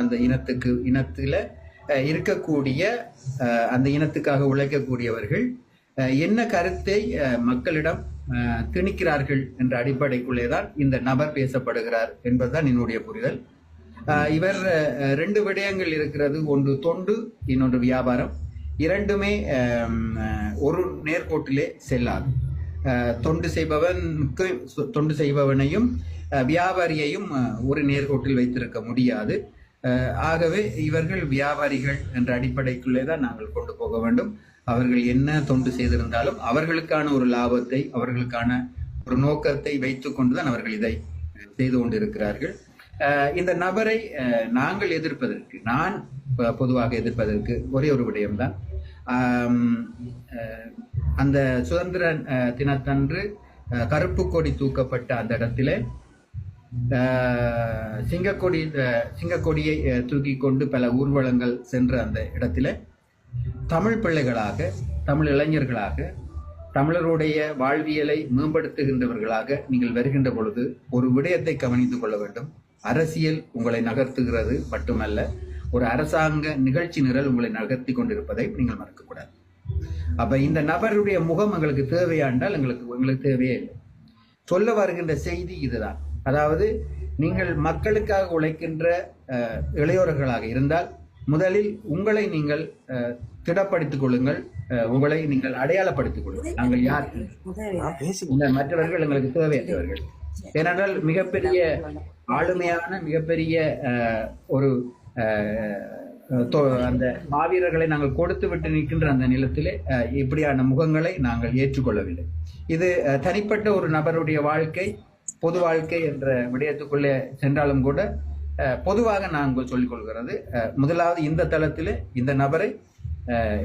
அந்த இனத்துக்கு இனத்தில் இருக்கக்கூடிய அந்த இனத்துக்காக உழைக்கக்கூடியவர்கள் என்ன கருத்தை மக்களிடம் திணிக்கிறார்கள் என்ற அடிப்படைக்குள்ளே தான் இந்த நபர் பேசப்படுகிறார் என்பதுதான் என்னுடைய புரிதல். இவர் ரெண்டு விடயங்கள் இருக்கிறது. ஒன்று தொண்டு இன்னொன்று வியாபாரம். இரண்டுமே ஒரு நேர்கோட்டிலே செல்லாது. தொண்டு செய்பவனுக்கு தொண்டு செய்பவனையும் வியாபாரியையும் ஒரு நேர்கோட்டில் வைத்திருக்க முடியாது. ஆகவே இவர்கள் வியாபாரிகள் என்ற அடிப்படைக்குள்ளே தான் நாங்கள் கொண்டு போக வேண்டும். அவர்கள் என்ன தொண்டு செய்திருந்தாலும் அவர்களுக்கான ஒரு லாபத்தை அவர்களுக்கான ஒரு நோக்கத்தை வைத்து கொண்டுதான் அவர்கள் இதை செய்து கொண்டிருக்கிறார்கள். இந்த நபரை நாங்கள் எதிர்ப்பதற்கு நான் பொதுவாக எதிர்ப்பதற்கு ஒரே ஒரு விடயம்தான். அந்த சுதந்திர தினத்தன்று கருப்பு கொடி தூக்கப்பட்ட அந்த இடத்திலே சிங்கக்கொடி சிங்கக்கொடியை தூக்கி கொண்டு பல ஊர்வலங்கள் சென்ற அந்த இடத்துல தமிழ் பிள்ளைகளாக தமிழ் இளைஞர்களாக தமிழருடைய வாழ்வியலை மேம்படுத்துகின்றவர்களாக நீங்கள் வருகின்ற பொழுது ஒரு விடயத்தை கவனித்துக் கொள்ள வேண்டும். அரசியல் உங்களை நகர்த்துகிறது மட்டுமல்ல ஒரு அரசாங்க நிகழ்ச்சி நிரல் உங்களை நகர்த்தி கொண்டிருப்பதை நீங்கள் மறக்கக்கூடாது. அப்ப இந்த நபருடைய முகம் எங்களுக்கு தேவையாண்டால் எங்களுக்கு எங்களுக்கு தேவையே இல்லை. சொல்ல வருகின்ற செய்தி இதுதான். அதாவது நீங்கள் மக்களுக்காக உழைக்கின்ற இளையோர்களாக இருந்தால் முதலில் உங்களை நீங்கள் திடப்படுத்திக் கொள்ளுங்கள். உங்களை நீங்கள் அடையாளப்படுத்திக் கொள்ளுங்கள். நாங்கள் யார்? மற்றவர்கள் எங்களுக்கு தேவையற்றவர்கள். ஏனென்றால் மிகப்பெரிய ஆளுமையான மிகப்பெரிய அஹ், ஒரு அந்த மாவீரர்களை நாங்கள் கொடுத்து விட்டு நிற்கின்ற அந்த நிலத்திலே இப்படியான முகங்களை நாங்கள் ஏற்றுக்கொள்ளவில்லை. இது தனிப்பட்ட ஒரு நபருடைய வாழ்க்கை. பொது வாழ்க்கை என்ற விடயத்துக்குள்ளே சென்றாலும் கூட பொதுவாக நாங்கள் சொல்லிக் கொள்கிறது. முதலாவது இந்த தளத்தில் இந்த நபரை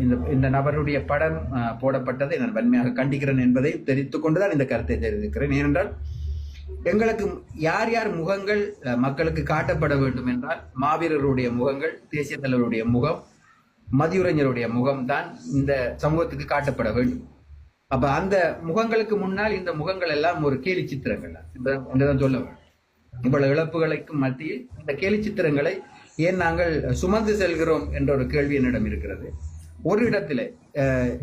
இந்த இந்த நபருடைய படம் போடப்பட்டதை நான் வன்மையாக கண்டிக்கிறேன் என்பதை தெரிவித்து கொண்டுதான் இந்த கருத்தை தெரிவிக்கிறேன். ஏனென்றால் எங்களுக்கு யார் யார் முகங்கள் மக்களுக்கு காட்டப்பட வேண்டும் என்றால் மாவீரருடைய முகங்கள் தேசிய தலைவருடைய முகம் மதியுரைஞருடைய முகம்தான் இந்த சமூகத்துக்கு காட்டப்பட வேண்டும். அப்ப அந்த முகங்களுக்கு முன்னால் இந்த முகங்கள் எல்லாம் ஒரு கேலி சித்திரங்கள். தான் என்றுதான் சொல்ல வேண்டும் இவ்வளவு இழப்புகளுக்கு மத்தியில் இந்த கேலி சித்திரங்களை ஏன் நாங்கள் சுமந்து செல்கிறோம் என்ற ஒரு கேள்வி என்னிடம் இருக்கிறது. ஒரு இடத்துல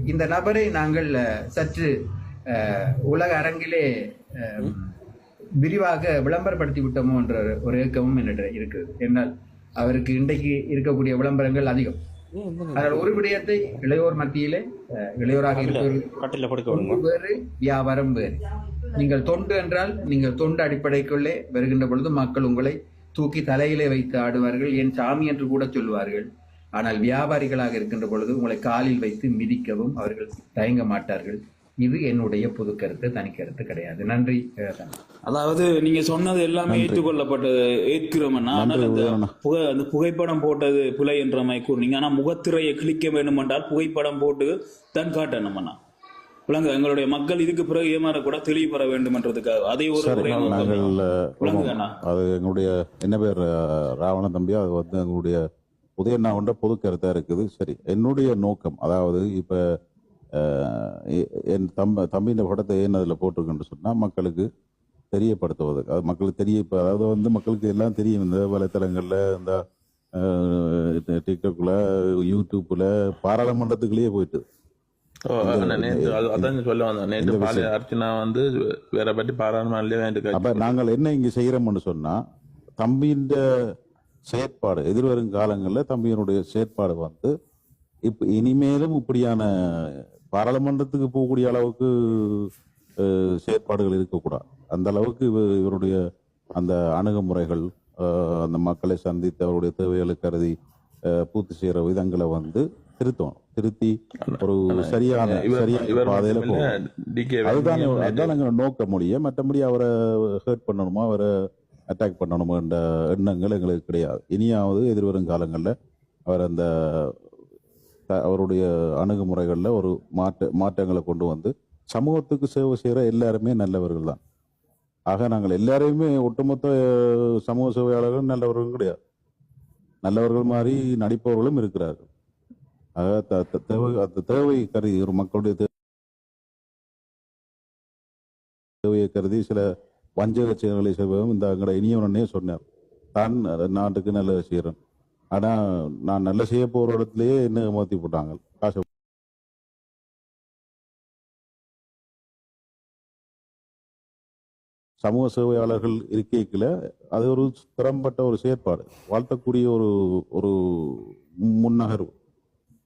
இந்த நபரை நாங்கள் சற்று உலக அரங்கிலே விரிவாக விளம்பரப்படுத்தி விட்டோமோ என்ற ஒரு- ஒரு ஏக்கமும் என்னிடம் இருக்கிறது. என்னால் அவருக்கு இன்றைக்கு இருக்கக்கூடிய விளம்பரங்கள் அதிகம். அதில் ஒரு விடயத்தை இளையோர் மத்தியிலே இளையோராக இருப்பவர்கள் வேறு வியாபாரம் வேறு. நீங்கள் தொண்டு என்றால் நீங்கள் தொண்டு அடிப்படைக்குள்ளே வருகின்ற பொழுது மக்கள் உங்களை தூக்கி தலையிலே வைத்து ஆடுவார்கள் என் சாமி என்று கூட சொல்வார்கள். ஆனால் வியாபாரிகளாக இருக்கின்ற பொழுது உங்களை காலில் வைத்து மிதிக்கவும் அவர்கள் தயங்க மாட்டார்கள். இது என்னுடைய பொது கருத்து தனி கருத்து கிடையாது. நன்றி. அதாவது நீங்க சொன்னது எல்லாமே ஏற்றுக்கொள்ளப்பட்டது. ஏற்கிறோம்னா புகை அந்த புகைப்படம் போட்டது பிழை என்ற மாதிரி கூறினீங்க ஆனா முகத்திரையை கிளிக்க வேண்டும் என்றால் புகைப்படம் போட்டு தான் காட்டணும்னா விளங்க எங்களுடைய மக்கள் இதுக்கு பிறகு ஏமாறக்கூட தெளிவு பெற வேண்டும் என்றதுக்காக அதை ஒரு அது எங்களுடைய என்ன பேர் ராவண தம்பி அது வந்து எங்களுடைய உதயண்ணாவுண்ட பொது கருத்தா இருக்குது. சரி என்னுடைய நோக்கம் அதாவது இப்ப என் தம்ப தம்பி இந்த படத்தை ஏன் அதுல போட்டிருக்குன்னு சொன்னா மக்களுக்கு தெரியப்படுத்துவதற்கு அது மக்களுக்கு தெரிய இப்ப அதாவது வந்து மக்களுக்கு எல்லாம் தெரியும் இந்த வலைத்தளங்கள்ல இந்த டிக்டாக்ல யூடியூப்ல பாராளுமன்றத்துக்குள்ளேயே போயிட்டு. நாங்கள் என்ன இங்க செய்யறோம்னு சொன்னா தம்பியின் செயற்பாடு எதிர்வரும் காலங்களில் தம்பியினுடைய செயற்பாடு வந்து இப்ப இனிமேலும் இப்படியான பாராளுமன்றத்துக்கு போகக்கூடிய அளவுக்கு செயற்பாடுகள் இருக்கக்கூடாது அந்த அளவுக்கு இவ- இவருடைய அந்த அணுகுமுறைகள் அந்த மக்களை சந்தித்து அவருடைய தேவைகளை கருதி பூர்த்தி செய்யற விதங்களை வந்து திருத்தணும். திருத்தி ஒரு சரியான சரியான பாதையில DK அதுதான் அதுதான் நாங்கள் நோக்க முடியும் மற்றபடி அவரை ஹர்ட் பண்ணணுமா அவரை அட்டாக் பண்ணணுமா என்ற எண்ணங்கள் எங்களுக்கு கிடையாது. இனியாவது எதிர்வரும் காலங்களில் அவர் அந்த அவருடைய அணுகுமுறைகளில் ஒரு மாற்ற மாற்றங்களை கொண்டு வந்து சமூகத்துக்கு சேவை செய்கிற எல்லாருமே நல்லவர்கள் தான். ஆக நாங்கள் எல்லாரையுமே ஒட்டுமொத்த சமூக சேவையாளர்கள் நல்லவர்களும் கிடையாது. நல்லவர்கள் மாதிரி நடிப்பவர்களும் இருக்கிறார்கள். ஆக த- தேவை அந்த தேவை கருதி ஒரு மக்களுடைய தேவையை கருதி சில வஞ்சக செயல்களை செய்வதும் இந்த இனிய இனியவனே சொன்னார். தான் நாட்டுக்கு நல்ல செய்கிறேன் ஆனா நான் நல்ல செய்ய போற இடத்துலயே என்ன ஏமாத்தி போட்டாங்க? காசு சமூக சேவையாளர்கள் இருக்கைக்குல அது ஒரு திறம்பட்ட ஒரு செயற்பாடு. வாழ்த்தக்கூடிய ஒரு ஒரு முன்னகர்வு.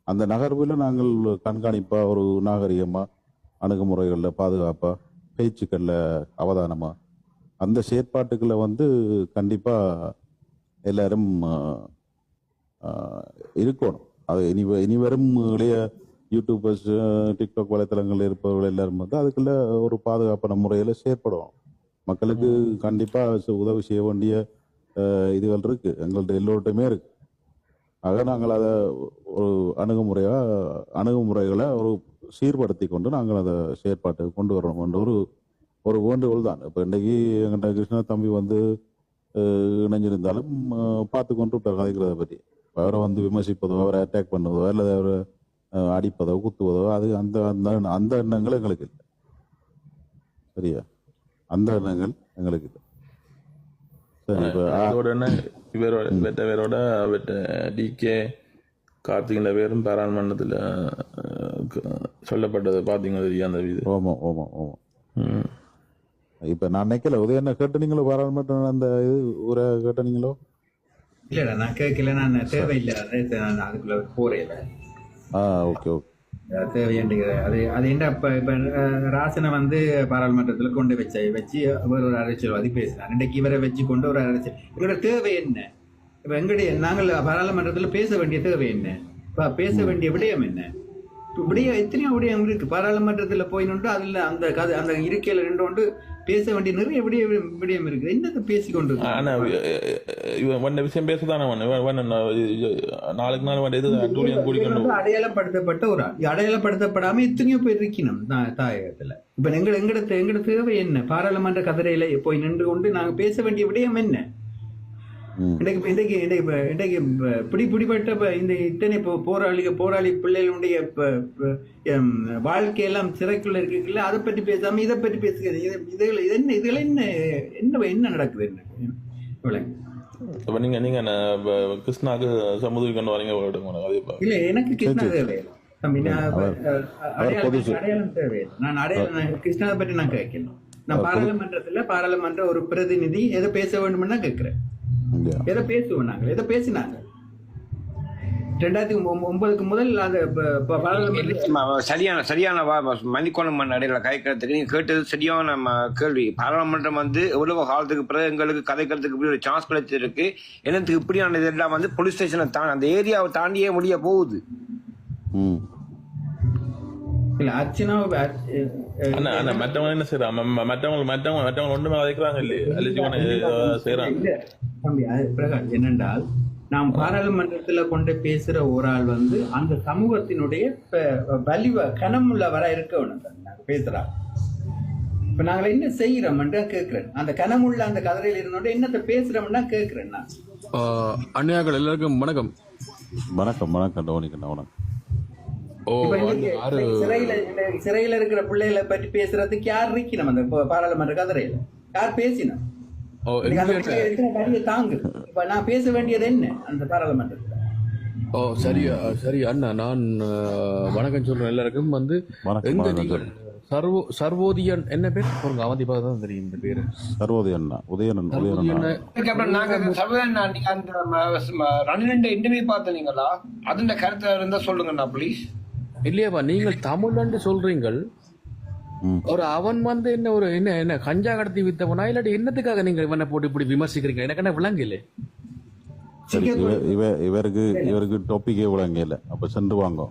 அந்த நகர்வில் நாங்கள் கண்காணிப்பா ஒரு நாகரிகமா அணுகுமுறைகளில் பாதுகாப்பா பேச்சுக்களில் அவதானமா அந்த செயற்பாட்டுக்களை வந்து கண்டிப்பா எல்லாரும் இருக்கணும். அது இனி இனி வரும் இளைய யூடியூபர்ஸ் டிக்டாக் வலைத்தளங்கள் இருப்பவர்கள் எல்லாரும் வந்து அதுக்குள்ள ஒரு பாதுகாப்பான முறையில் செயற்படுவோம் மக்களுக்கு கண்டிப்பாக உதவி செய்ய வேண்டிய இதுகள் இருக்கு. எங்கள்ட்ட எல்லோர்ட்டையுமே இருக்கு. ஆக நாங்கள் அதை ஒரு அணுகுமுறையாக அணுகுமுறைகளை ஒரு சீர்படுத்தி கொண்டு நாங்கள் அதை செயற்பாட்டுக்கு கொண்டு வரணும் என்ற ஒரு ஒரு வேண்டுகோள் தான். இப்போ இன்றைக்கு எங்கிட்ட கிருஷ்ணா தம்பி வந்து இணைஞ்சிருந்தாலும் பார்த்து கொண்டு இருப்பார் கதைக்கிறத பற்றி. அவரை வந்து விமர்சிப்பதோ அவரை அட்டாக் பண்ணுவதோ அல்லது அவரை அடிப்பதோ குத்துவதோ அது அந்த அந்த அந்த எண்ணங்கள் எங்களுக்கு இல்லை. சரியா? அந்த எண்ணங்கள் எங்களுக்கு இல்லை. சரி இப்போ அதோட என்ன? இவரோட பேரோட அவற்ற டிகே கார்த்திகின்ற பேரும் பாராளுமன்றத்தில் சொல்லப்பட்டது பார்த்தீங்க தெரியும் அந்த இது? ஓமோ ஓமோ ஓமோ ம். இப்ப நான் நினைக்கல உதய கேட்டனீங்களோ பாராளுமன்றம் அந்த இது ஊரை கேட்டனீங்களோ இல்ல நான் கேட்கல நான் தேவையில்லை அதை நான் அதுக்குள்ள போறேன் ஆ ஓகே ஓகே தேவையேண்டிக்கிற அது அது என்ன இப்ப இப்ப ராசனை வந்து பாராளுமன்றத்துல கொண்டு வச்ச வச்சு அவர் ஒரு அரசியல்வாதி பேசினார் இன்றைக்கு இவரை வச்சு கொண்டு ஒரு அரசியல் இவரோட தேவை என்ன இப்ப எங்களுடைய நாங்கள் பாராளுமன்றத்துல பேச வேண்டிய தேவை என்ன இப்ப பேச வேண்டிய விடயம் என்ன விடயம் எத்தனையோ விடயம் இருக்கு பாராளுமன்றத்துல போய் நின்று அதுல அந்த கதை அந்த இருக்கையில நின்று கொண்டு பேச வேண்டிய நிறைய விடய விடயம் இருக்கு. என்னத்தை பேசி கொண்டு இருக்கோம்? ஆனா இவ- இவன் வந்த விஷயம் பேசதானே நாளுக்கு நாள் வந்த இது குடிக்கணும் அடையாளப்படுத்தப்பட்ட ஒரு ஆள். அடையாளப்படுத்தப்படாம எத்தனையோ பேர் இருக்கணும் தாயகத்துல. இப்ப எங்க எங்கட எங்கட தேவை என்ன? பாராளுமன்ற கதிரையில போய் நின்று கொண்டு நாங்க பேச வேண்டிய விடயம் என்ன? இன்றைக்கு இன்றைக்கு இன்றைக்கு இன்றைக்கு பிடி பிடிப்பட்ட இந்த இத்தனை போ- போராளி போராளி பிள்ளைகளுடைய வாழ்க்கையெல்லாம் சிறைக்குள்ள இருக்குல்ல அதை பற்றி பேசாம இதை பற்றி பேசுகிறது இது இதுல இது என்ன இதுல என்ன என்ன என்ன நடக்குது என்ன? விளங்கு. அப்ப நீங்க நீங்க கிருஷ்ணாக்கு சமுதிரி கொண்டு வரீங்க இல்ல எனக்கு கிருஷ்ணா தேவையில்லை. நான் அடையாளம் தேவையில்லை. நான் கிருஷ்ணாவை பற்றி நான் கேட்கணும். நான் பாராளுமன்றத்துல பாராளுமன்ற ஒரு பிரதிநிதி எதை பேச வேண்டும்னு கேட்கிறேன். எதை பேசுவோம் நாங்கள் எதை பேசினாங்க? ரெண்டாயிரத்தி ஒன்பதுக்கு முதல் அந்த சரியான சரியான மணிக்கோணம் நடையில கதைக்கிறதுக்கு நீங்க கேட்டது சரியான கேள்வி. பாராளுமன்றம் வந்து எவ்வளவு காலத்துக்கு பிறகு எங்களுக்கு கதைக்கிறதுக்கு இப்படி ஒரு சான்ஸ் கிடைச்சிருக்கு. என்னத்துக்கு இப்படியான இதெல்லாம் வந்து போலீஸ் ஸ்டேஷனை தாண்டி அந்த ஏரியாவை தாண்டியே முடிய போகுது. இல்ல அர்ச்சனா மற்றவங்க என்ன செய்யறான் மற்றவங்க மற்றவங்க மற்றவங்க ஒன்றுமே கதைக்கிறாங்க இல்லையே? செய்யறாங்க தம்பி அது பிரகாஷ் என்னென்றால் நாம் பாராளுமன்றத்துல கொண்டு பேசுற ஒரு ஆள் வந்து அந்த சமூகத்தினுடைய வலிவ கனமுள்ளவரா இருக்க வேணும் நாங்க பேசுறா இப்ப நாங்கள் என்ன செய்யறோம்ன்றா கேட்கிறேன் அந்த கனமுள்ள அந்த கதிரையில் இருந்தோட என்னத்தை பேசுறோம்னா கேட்கிறேன் நான். அண்ணையாக்கள் எல்லாருக்கும் வணக்கம். வணக்கம் வணக்கம் டோனிக்கண்ணா வணக்கம். சிறையில இருக்கிற பிள்ளைகளை பற்றி பேசுறதுக்கு யார் இருக்கணும் அந்த பாராளுமன்ற கதிரையில யார் பேசினோம்? தாங்கு. இப்ப நான் பேச வேண்டியது என்ன அந்த பாராளுமன்றத்துல? ஓ சரியா சரி அண்ணா நான் வணக்கம் சொல்றேன் எல்லாருக்கும். வந்து வணக்கம், எங்க நீங்கள்? சர்வோ சர்வோதியன் என்ன பேர்? பாருங்க அவந்தி பார்த்தா தான் தெரியும் இந்த பேரு. சர்வோதய அண்ணா உதயனன் உதயனன் சர்வோதியன் நாங்க சர்வேன் அந்த ரன்னிண்டு இன்டர்வியூ பார்த்தீங்களா அதுண்ட கருத்து இருந்தா சொல்லுங்கண்ணா ப்ளீஸ் இல்லையாப்பா நீங்கள் தமிழ்ன்னு சொல்றீங்கள். ஒரு அவன் வந்து என்ன ஒரு என்ன என்ன கஞ்சா கடத்தி வித்தவனா? இல்லாட்டி என்னத்துக்காக நீங்க இவனை போட்டு இப்படி விமர்சிக்கிறீங்க? எனக்கு என்ன விளங்கல சரி இவ இவ இவருக்கு இவருக்கு டாபிக்கே விளங்கல. அப்ப சென்று வாங்க.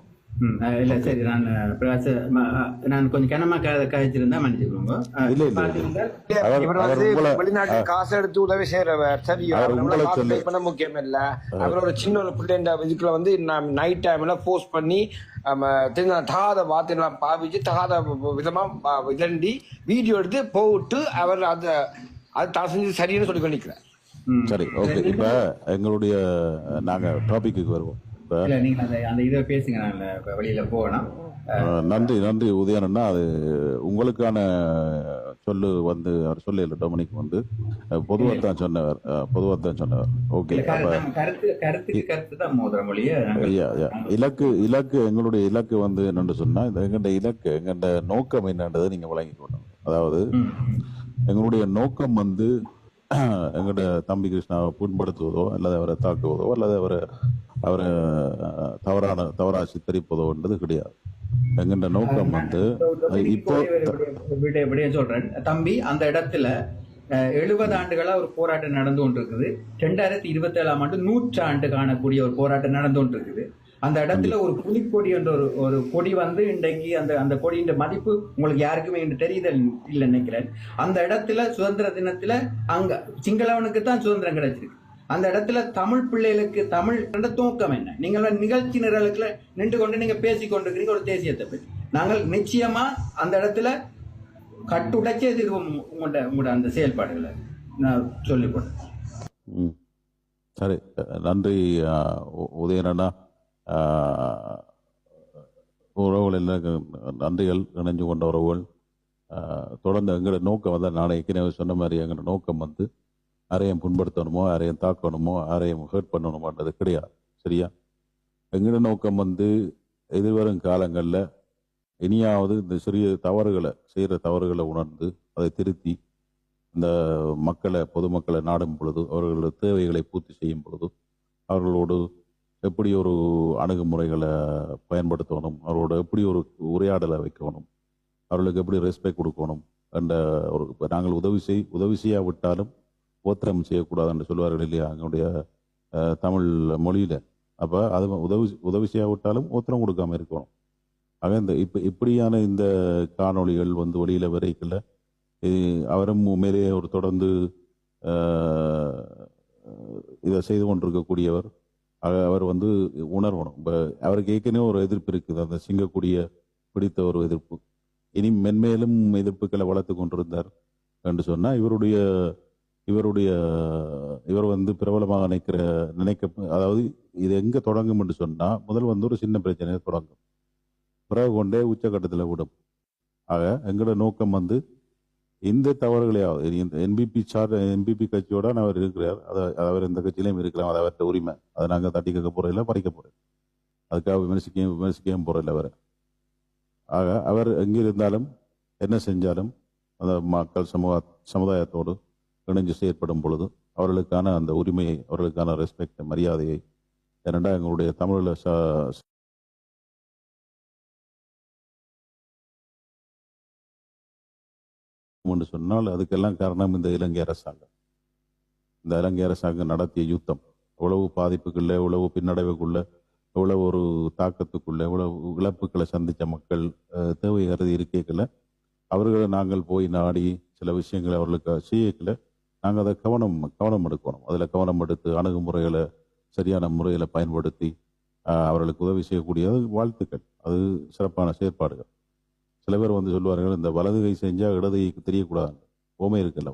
இல்ல சரி நான் பிரகாஷ், நான் கொஞ்சம் கனமா கதைச்சிருந்தா மன்னிச்சுக்கோங்க. இல்ல, இல்ல, வெளிநாட்டு காசு எடுத்து உதவி செய்யறவர் சரி பண்ண முக்கியம் இல்ல. அவர் ஒரு சின்ன ஒரு பிள்ளை இதுக்குள்ள வந்து நைட் டைம்ல போஸ்ட் பண்ணி ஆம, தெரிஞ்ச தகாத வார்த்தையெல்லாம் பாவிச்சு தகாத விதமா பா- இதண்டி வீடியோ எடுத்து போட்டு அவர் அத அது தான் செஞ்சு சரின்னு சொல்லி நிற்கிறார் சரி ஓகே இப்ப எங்களுடைய அஹ், நாங்க டாபிக்கு வருவோம். இப்ப இல்ல நீங்க அந்த அந்த இதை பேசுங்க நான் வெளியில போகணும் அஹ், நன்றி நன்றி உதயனண்ணா அது உங்களுக்கான சொல்லு வந்து அவர் சொல்லல டொமினிக் வந்து. பொதுவாக தான் சொன்னவர். பொதுவாக தான் சொன்னவர். ஓகே. இலக்கு இலக்கு எங்களுடைய இலக்கு வந்து என்னன்னு சொன்னா இந்த எங்கள்ட இலக்கு எங்கள்ட நோக்கம் என்னன்றதை நீங்க விளங்கிக்கணும் அதாவது எங்களுடைய நோக்கம் வந்து எங்களோட தம்பி கிருஷ்ணாவை புண்படுத்துவதோ அல்லது அவரை தாக்குவதோ அல்லது அவரை அவரை தவறான தவறா சித்தரிப்பதோன்றது கிடையாது. எங்கள்ட நோக்கம் வந்து இப்போ விடைய சொல்றேன். தம்பி அந்த இடத்துல எழுபது ஆண்டுகளா ஒரு போராட்டம் நடந்து கொண்டிருக்குது. ரெண்டாயிரத்தி இருபத்தி ஏழாம் ஆண்டு நூற்றாண்டு காணக்கூடிய ஒரு போராட்டம் நடந்து கொண்டிருக்குது. அந்த இடத்துல ஒரு புலிக்கொடி என்ற ஒரு ஒரு கொடி வந்து இன்றைக்கு அந்த அந்த கொடியின் மதிப்பு உங்களுக்கு யாருக்குமே இன்று தெரியுதல் இல்லை நினைக்கிறேன். அந்த இடத்துல சுதந்திர தினத்துல அங்க சிங்களவனுக்கு தான் சுதந்திரம் கிடைச்சிருக்கு. அந்த இடத்துல தமிழ் பிள்ளைகளுக்கு தமிழ் தூக்கம் என்ன? நீங்கள் நிகழ்ச்சி நிரலுக்குள்ள நின்று கொண்டு நீங்க பேசி கொண்டிருக்கிறீங்க ஒரு தேசியத்தை பற்றி நாங்கள் நிச்சயமா அந்த இடத்துல கட்டுடைச்சு எதிர்வோம் உங்களோட உங்களோட அந்த செயல்பாடுகளை நான் சொல்லிக் கொடுத்தேன் ம். சரி. நன்றி உ- உதயனண்ணா உறவுகள் எல்லாம் நன்றிகள் இணைஞ்சு கொண்ட உறவுகள். தொடர்ந்து எங்களோட நோக்கம் வந்து நான் ஏற்கனவே சொன்ன மாதிரி எங்களோட நோக்கம் வந்து யாரையும் புண்படுத்தணுமோ யாரையும் தாக்கணுமோ யாரையும் ஹேர்ட் பண்ணணுமோன்றது கிடையாது. சரியா? எங்களோட நோக்கம் வந்து எதிர்வரும் காலங்களில் இனியாவது இந்த சிறிய தவறுகளை செய்கிற தவறுகளை உணர்ந்து அதை திருத்தி இந்த மக்களை பொதுமக்களை நாடும் பொழுது அவர்களோட தேவைகளை பூர்த்தி செய்யும் பொழுது அவர்களோடு எப்படி ஒரு அணுகுமுறைகளை பயன்படுத்தணும் அவரோட எப்படி ஒரு உரையாடலை வைக்கணும் அவர்களுக்கு எப்படி ரெஸ்பெக்ட் கொடுக்கணும் என்ற ஒரு நாங்கள் உதவி செய் உதவி செய்யாவிட்டாலும் ஓத்திரம் செய்யக்கூடாது என்று சொல்வார்கள் இல்லையா? அவங்களுடைய தமிழ் மொழியில். அப்போ அது உதவி உதவி செய்யாவிட்டாலும் ஓத்திரம் கொடுக்காம இருக்கணும். ஆக இந்த இப்போ இப்படியான இந்த காணொளிகள் வந்து வெளியில் வரைக்கல அவரும் உண்மையிலேயே ஒரு தொடர்ந்து இதை செய்து கொண்டிருக்கக்கூடியவர் அவர் வந்து உணர்வணும். இப்போ அவருக்கு ஏற்கனவே ஒரு எதிர்ப்பு இருக்குது. அந்த சிங்கக்கூடிய பிடித்த ஒரு எதிர்ப்பு. இனி மென்மேலும் எதிர்ப்புகளை வளர்த்து கொண்டிருந்தார் என்று சொன்னால் இவருடைய இவருடைய இவர் வந்து பிரபலமாக நினைக்கிற நினைக்க அதாவது இது எங்கே தொடங்கும் என்று சொன்னால் முதல் வந்து ஒரு சின்ன பிரச்சனையை தொடங்கும். பிறகு கொண்டே உச்சக்கட்டத்தில் விடும். ஆக எங்களோட நோக்கம் வந்து இந்த தவறுகளையாவது என்பிபி சார் என்பிபி கட்சியோட அவர் இருக்கிறார். அதை அவர் எந்த கட்சியிலையும் இருக்கலாம். அது அவர்கிட்ட உரிமை. அதை நாங்கள் தட்டி கேட்க போகிறதில்ல பறிக்க போகிறோம் அதுக்காக விமர்சிக்க விமர்சிக்கவும் போகிறதில்ல அவர். ஆக அவர் எங்கே இருந்தாலும் என்ன செஞ்சாலும் அந்த மக்கள் சமூக சமுதாயத்தோடு இணைஞ்சு செயற்படும் பொழுது அவர்களுக்கான அந்த உரிமையை அவர்களுக்கான ரெஸ்பெக்ட் மரியாதையை ஏனென்றா எங்களுடைய தமிழில் என்று சொன்னால் அதுக்கெல்லாம் காரணம் இந்த இலங்கை அரசாங்கம். இந்த இலங்கை அரசாங்கம் நடத்திய யுத்தம். எவ்வளவு பாதிப்புக்குள்ள எவ்வளவு பின்னடைவுக்குள்ள எவ்வளவு ஒரு தாக்கத்துக்குள்ள எவ்வளவு இழப்புகளை சந்தித்த மக்கள் தேவை கருதி இருக்கைகளை அவர்களை நாங்கள் போய் நாடி சில விஷயங்களை அவர்களுக்கு செய்யக்கல நாங்கள் அதை கவனம் கவனம் எடுக்கணும். அதில் கவனம் எடுத்து அணுகுமுறைகளை சரியான முறையில் பயன்படுத்தி அவர்களுக்கு உதவி செய்யக்கூடியது வாழ்த்துக்கள். அது சிறப்பான செயற்பாடுகள். சில பேர் வந்து சொல்லுவார்கள் இந்த வலது கை செஞ்சால் இடது கைக்கு தெரியக்கூடாது. ஓமை இருக்குல்ல.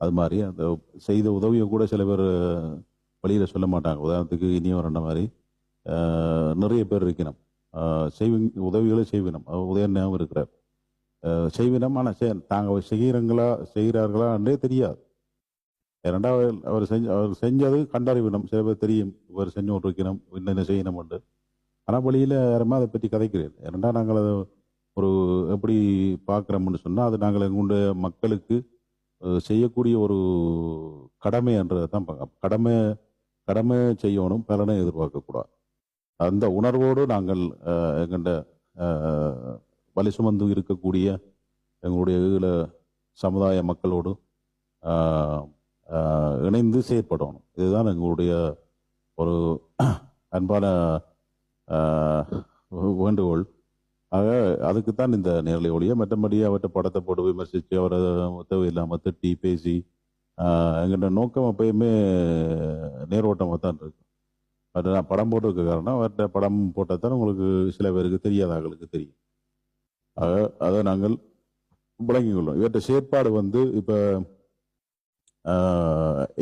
அது மாதிரி அந்த செய்த உதவியை கூட சில பேர் வழியில் சொல்ல மாட்டாங்க. உதாரணத்துக்கு இனியும் என்ன மாதிரி நிறைய பேர் இருக்கணும். செய்விங் உதவிகளை செய்வினம். உதயநாவும் இருக்கிறார். செய்வினம் ஆனால் தாங்க தாங்கள் செய்கிறங்களா செய்கிறார்களான்றே தெரியாது. இரண்டாவது அவர் செஞ்ச அவர் செஞ்சது கண்டறிவிடும் சில பேர் தெரியும் இவர் செஞ்சு கொண்டிருக்கணும் என்னென்ன செய்யணும் உண்டு ஆனால் வழியில் யாருமே அதை பற்றி கதைக்கிறேன் ஏன்னா நாங்கள் அதை ஒரு எப்படி பார்க்குறோம்னு சொன்னால் அது நாங்கள் எங்களுடைய மக்களுக்கு செய்யக்கூடிய ஒரு கடமை என்றதை தான் கடமை கடமை செய்யணும் பலனை எதிர்பார்க்கக்கூடாது. அந்த உணர்வோடு நாங்கள் எங்கள்கிட்ட வலி சுமந்து இருக்கக்கூடிய எங்களுடைய இதில் சமுதாய மக்களோடு இணைந்து செயற்படணும். இதுதான் எங்களுடைய ஒரு அன்பான வேண்டுகோள். ஆக அதுக்குத்தான் இந்த நேரலை ஒழிய மற்றபடி அவர்கிட்ட படத்தை போட்டு விமர்சித்து அவரை தேவையில்லாமல் திட்டி பேசி ஆஹ் எங்கள்ட நோக்கம் எப்பயுமே நேரோட்டமாக தான் இருக்கும் பட் நான் படம் போட்டிருக்க காரணம் அவர்கிட்ட படம் போட்டால் தான் உங்களுக்கு சில பேருக்கு தெரியாத ஆட்களுக்கு தெரியும். ஆக அதை நாங்கள் விளங்கிக் கொள்ளும் இவற்றை செயற்பாடு வந்து இப்போ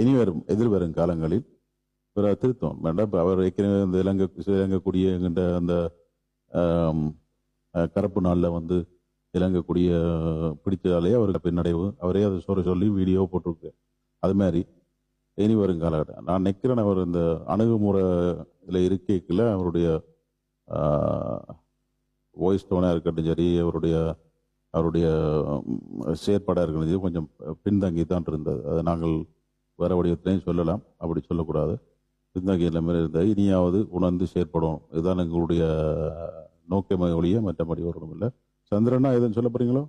இனிவரும் எதிர்வரும் காலங்களில் ஒரு திருத்தம் வேண்டாம் இப்போ அவர் ஏற்கனவே இந்த இலங்கை இலங்கை கூடிய எங்கிட்ட அந்த கரப்பு நாளில் வந்து இலங்கை கொடிய பிடிச்சதாலே அவருக்கு பின்னடைவு. அவரே அதை சொல்ல சொல்லி வீடியோ போட்டிருக்கு. அது மாதிரி இனி வரும் காலகட்டம். நான் நிற்கிறேன் அவர் இந்த அணுகுமுறை இதில் இருக்கைக்குள்ள அவருடைய வாய்ஸ் டோனாக இருக்கட்டும் சரி அவருடைய அவருடைய ம், செயற்பாடாக கொஞ்சம் பின்தங்கி தான் இருந்தது. அதை நாங்கள் வேறு வடிவத்திலையும் சொல்லலாம். அப்படி சொல்லக்கூடாது. பின்தங்கி நிலைமையில் இருந்தால் இனியாவது உணர்ந்து செயற்படும் இதுதான் எங்களுடைய நோக்கமே ஒழிய மற்றபடி வரணும் இல்லை சந்திரனா எதுவும் சொல்ல போகிறீங்களோ